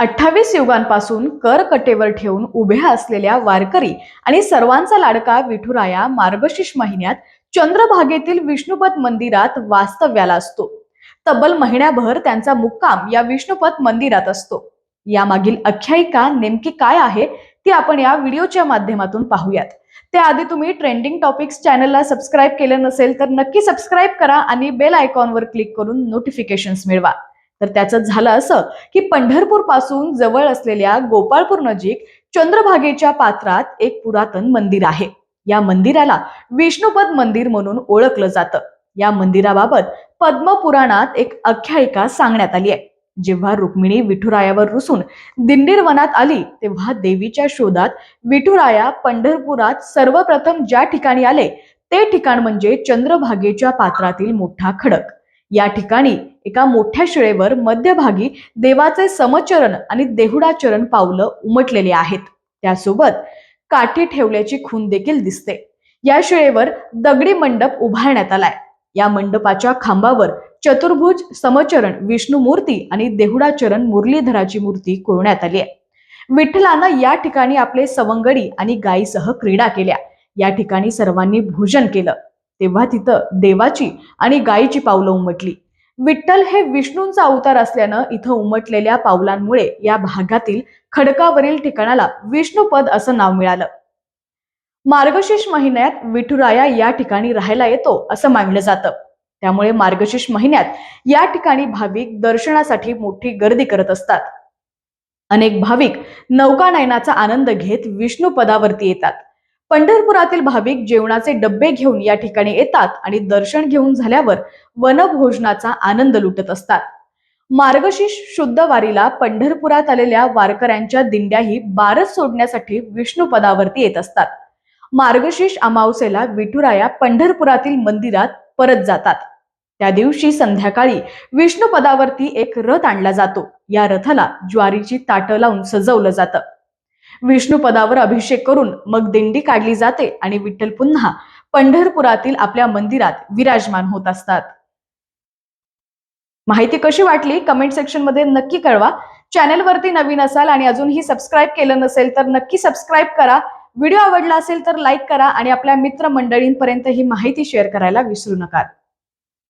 अठ्ठावीस युगांपासून कर कटेवर ठेवून उभ्या असलेल्या वारकरी आणि सर्वांचा लाडका विठुराया मार्गशीर्ष महिन्यात चंद्रभागेतील विष्णुपद मंदिरात वास्तव्याला असतो. तब्बल महिन्याभर त्यांचा मुक्काम या विष्णुपद मंदिरात असतो. यामागील आख्यायिका नेमकी काय आहे ती आपण या व्हिडिओच्या माध्यमातून पाहूयात. त्याआधी तुम्ही ट्रेंडिंग टॉपिक्स चॅनलला सबस्क्राईब केलं नसेल तर नक्की सबस्क्राईब करा आणि बेल आयकॉनवर क्लिक करून नोटिफिकेशन्स मिळवा. तर त्याचं झालं असं की पंढरपूरपासून जवळ असलेल्या गोपाळपूर नजीक चंद्रभागेच्या पात्रात एक पुरातन मंदिर आहे. या मंदिराला विष्णुपद मंदिर म्हणून ओळखलं जातं. या मंदिराबाबत पद्मपुराणात एक आख्यायिका सांगण्यात आली आहे. जेव्हा रुक्मिणी विठुरायावर रुसून दिंडीर वनात आली तेव्हा देवीच्या शोधात विठुराया पंढरपुरात सर्वप्रथम ज्या ठिकाणी आले ते ठिकाण म्हणजे चंद्रभागेच्या पात्रातील मोठा खडक. या ठिकाणी एका मोठ्या शिळेवर मध्यभागी देवाचे समचरण आणि देहुडाचरण पावलं उमटलेली आहेत. त्यासोबत काठी ठेवल्याची खून देखील दिसते. या शिळेवर दगडी मंडप उभारण्यात आलाय. या मंडपाच्या खांबावर चतुर्भुज समचरण विष्णू मूर्ती आणि देहुडाचरण मुरलीधराची मूर्ती कोरण्यात आली आहे. विठ्ठलानं या ठिकाणी आपले सवंगडी आणि गायीसह क्रीडा केल्या. या ठिकाणी सर्वांनी भोजन केलं. तेव्हा तिथं देवाची आणि गायीची पावलं उमटली. विठ्ठल हे विष्णूंचा अवतार असल्यानं इथं उमटलेल्या पावलांमुळे या भागातील खडकावरील ठिकाणाला विष्णुपद असं नाव मिळालं. मार्गशीर्ष महिन्यात विठुराया या ठिकाणी राहायला येतो असं मानलं जातं. त्यामुळे मार्गशीर्ष महिन्यात या ठिकाणी भाविक दर्शनासाठी मोठी गर्दी करत असतात. अनेक भाविक नौकानयनाचा आनंद घेत विष्णू पदावरती येतात. पंढरपुरातील भाविक जेवणाचे डब्बे घेऊन या ठिकाणी येतात आणि दर्शन घेऊन झाल्यावर वनभोजनाचा आनंद लुटत असतात. मार्गशीर्ष शुद्ध वारीला पंढरपुरात आलेल्या वारकऱ्यांच्या दिंड्याही बारस सोडण्यासाठी विष्णुपदावरती येत असतात. मार्गशीर्ष अमावस्येला विठुराया पंढरपुरातील मंदिरात परत जातात. त्या दिवशी संध्याकाळी विष्णुपदावरती एक रथ आणला जातो. या रथाला ज्वारीची ताटं लावून सजवलं जातं. विष्णू पदावर अभिषेक करून मग दिंडी काढली जाते आणि विठ्ठल पुन्हा पंढरपुरातील आपल्या मंदिरात विराजमान होत असतात. माहिती कशी वाटली? कमेंट सेक्शनमध्ये नक्की कळवा. चॅनेलवरती नवीन असाल आणि अजूनही सबस्क्राईब केलं नसेल तर नक्की सबस्क्राईब करा. व्हिडिओ आवडला असेल तर लाईक करा आणि आपल्या मित्र मंडळींपर्यंत ही माहिती शेअर करायला विसरू नका.